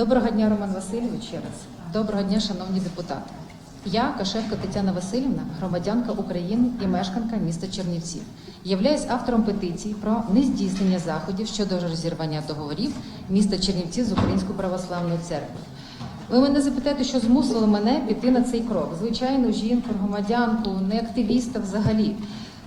Доброго дня, Роман Васильович, ще раз. Доброго дня, шановні депутати. Я, Кашевка Тетяна Васильівна, громадянка України і мешканка міста Чернівців. Являюсь автором петиції про нездійснення заходів щодо розірвання договорів міста Чернівців з Українською православною церквою. Ви мене запитаєте, що змусило мене піти на цей крок. Звичайно, жінку, громадянку, не активіста взагалі.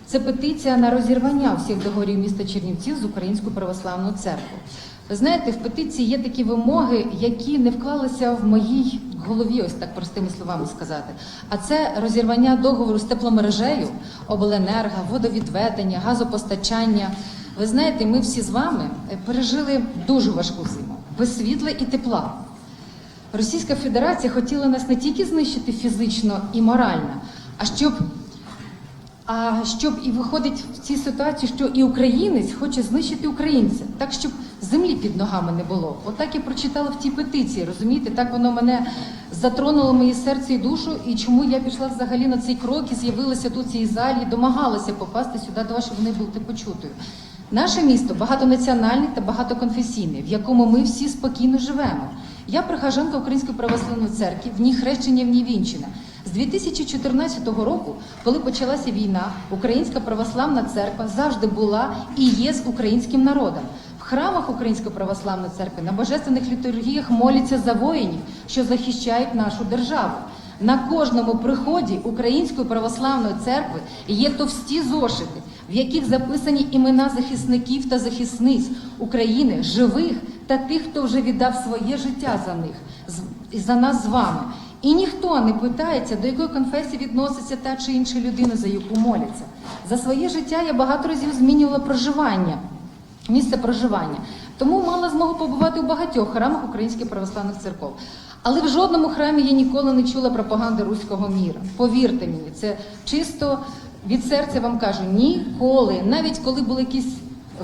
Це петиція на розірвання всіх договорів міста Чернівців з Українською православною церквою. Ви знаєте, в петиції є такі вимоги, які не вклалися в моїй голові, ось так простими словами сказати. А це розірвання договору з тепломережею, обленерго, водовідведення, газопостачання. Ви знаєте, ми всі з вами пережили дуже важку зиму, без світла і тепла. Російська Федерація хотіла нас не тільки знищити фізично і морально, а щоб, а щоб і виходить в цій ситуації, що і українець хоче знищити українця, так щоб землі під ногами не було. Отак я прочитала в тій петиції, розумієте, так воно мене затронуло моє серце і душу, і чому я пішла взагалі на цей крок і з'явилася тут в цій залі, домагалася попасти сюди до вас, щоб вони були почутою. Наше місто багатонаціональне та багатоконфесійне, в якому ми всі спокійно живемо. Я прихожанка Української православної церкви, в ній хрещення, в ній вінчина. З 2014 року, коли почалася війна, Українська православна церква завжди була і є з українським народом. Храмах Української православної церкви на божественних літургіях моляться за воїнів, що захищають нашу державу. На кожному приході Української православної церкви є товсті зошити, в яких записані імена захисників та захисниць України, живих та тих, хто вже віддав своє життя за них за нас з вами. І ніхто не питається, до якої конфесії відноситься та чи інша людина, за яку моляться. За своє життя я багато разів змінювала проживання, місце проживання. Тому мала змогу побувати у багатьох храмах українських православних церков. Але в жодному храмі я ніколи не чула пропаганди руського міра. Повірте мені, це чисто від серця вам кажу, ніколи, навіть коли були якісь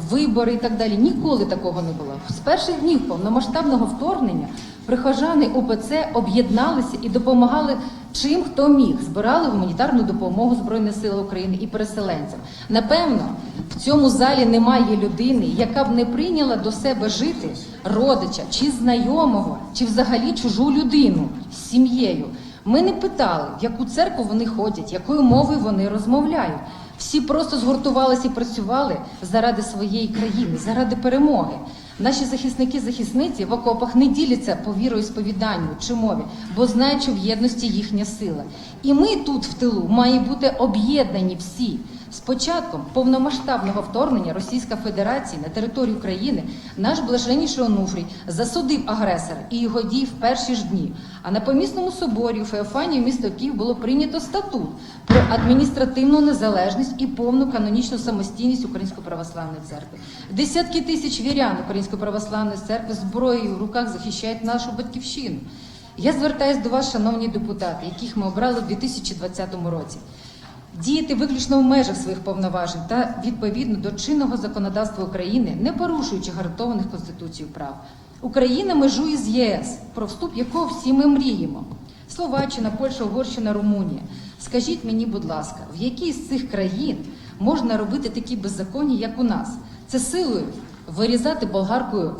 вибори і так далі, ніколи такого не було. З перших днів повномасштабного вторгнення прихожани УПЦ об'єдналися і допомагали чим хто міг. Збирали гуманітарну допомогу Збройних сил України і переселенцям. Напевно, в цьому залі немає людини, яка б не прийняла до себе жити родича чи знайомого, чи взагалі чужу людину з сім'єю. Ми не питали, в яку церкву вони ходять, якою мовою вони розмовляють. Всі просто згуртувалися і працювали заради своєї країни, заради перемоги. Наші захисники, захисниці в окопах не діляться по вірою сповіданню чи мові, бо знають, що в єдності їхня сила. І ми тут в тилу маємо бути об'єднані всі. З початком повномасштабного вторгнення Російська Федерація на територію України наш блаженніший Онуфрій засудив агресора і його дій в перші ж дні. А на помісному соборі у Феофанії місто Київ було прийнято статут про адміністративну незалежність і повну канонічну самостійність Української православної церкви. Десятки тисяч вірян Української православної церкви зброєю в руках захищають нашу батьківщину. Я звертаюся до вас, шановні депутати, яких ми обрали в 2020 році діяти виключно в межах своїх повноважень та відповідно до чинного законодавства України, не порушуючи гарантованих Конституцією прав. Україна межує з ЄС, про вступ якого всі ми мріємо. Словаччина, Польща, Угорщина, Румунія. Скажіть мені, будь ласка, в якій з цих країн можна робити такі беззаконня, як у нас? Це силою вирізати болгаркою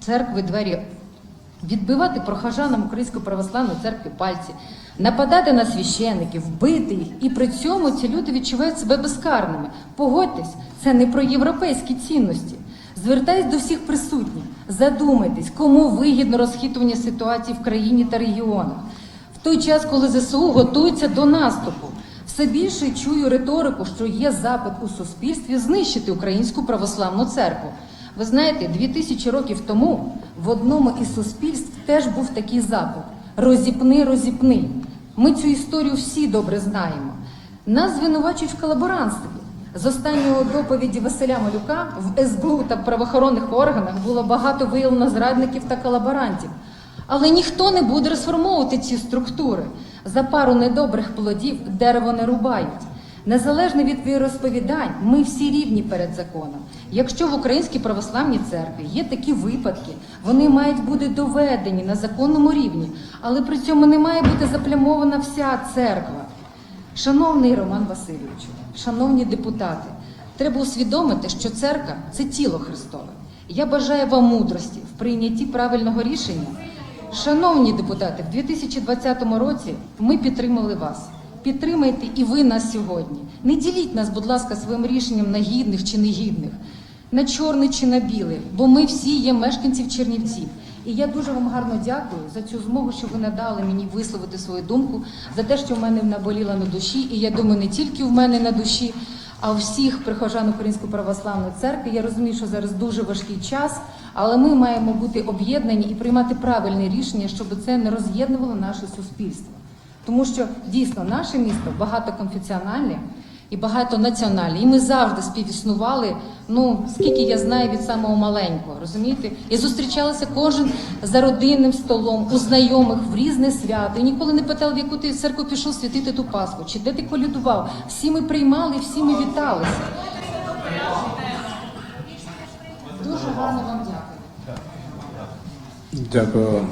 церкви двері відбивати прохожанам Української православної церкви пальці, нападати на священиків, бити їх, і при цьому ці люди відчувають себе безкарними. Погодьтесь, це не про європейські цінності. Звертаюсь до всіх присутніх, задумайтесь, кому вигідно розхитування ситуації в країні та регіонах. В той час, коли ЗСУ готується до наступу, все більше чую риторику, що є запит у суспільстві знищити українську православну церкву. Ви знаєте, дві тисячі років тому в одному із суспільств теж був такий запит: розіпни, розіпни. Ми цю історію всі добре знаємо. Нас звинувачують в колаборантстві. З останньої доповіді Василя Малюка в СБУ та правоохоронних органах було багато виявлено зрадників та колаборантів. Але ніхто не буде розформовувати ці структури. За пару недобрих плодів дерево не рубають. Незалежно від віросповідань, ми всі рівні перед законом. Якщо в Українській православній церкві є такі випадки, вони мають бути доведені на законному рівні, але при цьому не має бути заплямована вся церква. Шановний Роман Васильовичу, шановні депутати, треба усвідомити, що церква це тіло Христове. Я бажаю вам мудрості в прийнятті правильного рішення Шановні депутати, в 2020 році ми підтримали вас. Підтримайте і ви нас сьогодні. Не діліть нас, будь ласка, своїм рішенням на гідних чи негідних, на чорне чи на біле, бо ми всі є мешканців Чернівців. І я дуже вам гарно дякую за цю змогу, що ви надали мені висловити свою думку, за те, що в мене наболіло на душі. І я думаю, не тільки в мене на душі, а у всіх прихожан Української православної церкви. Я розумію, що зараз дуже важкий час, але ми маємо бути об'єднані і приймати правильне рішення, щоб це не роз'єднувало наше суспільство. Тому що дійсно наше місто багатоконфесіональне і багатонаціональне. І ми завжди співіснували. Ну скільки я знаю від самого маленького, розумієте? І зустрічалися кожен за родинним столом, у знайомих в різне свято. І ніколи не питали, в яку ти церкву пішов святити ту Пасху, чи де ти колядував. Всі ми приймали, всі ми віталися. Дуже гарно вам дякую. Дякую.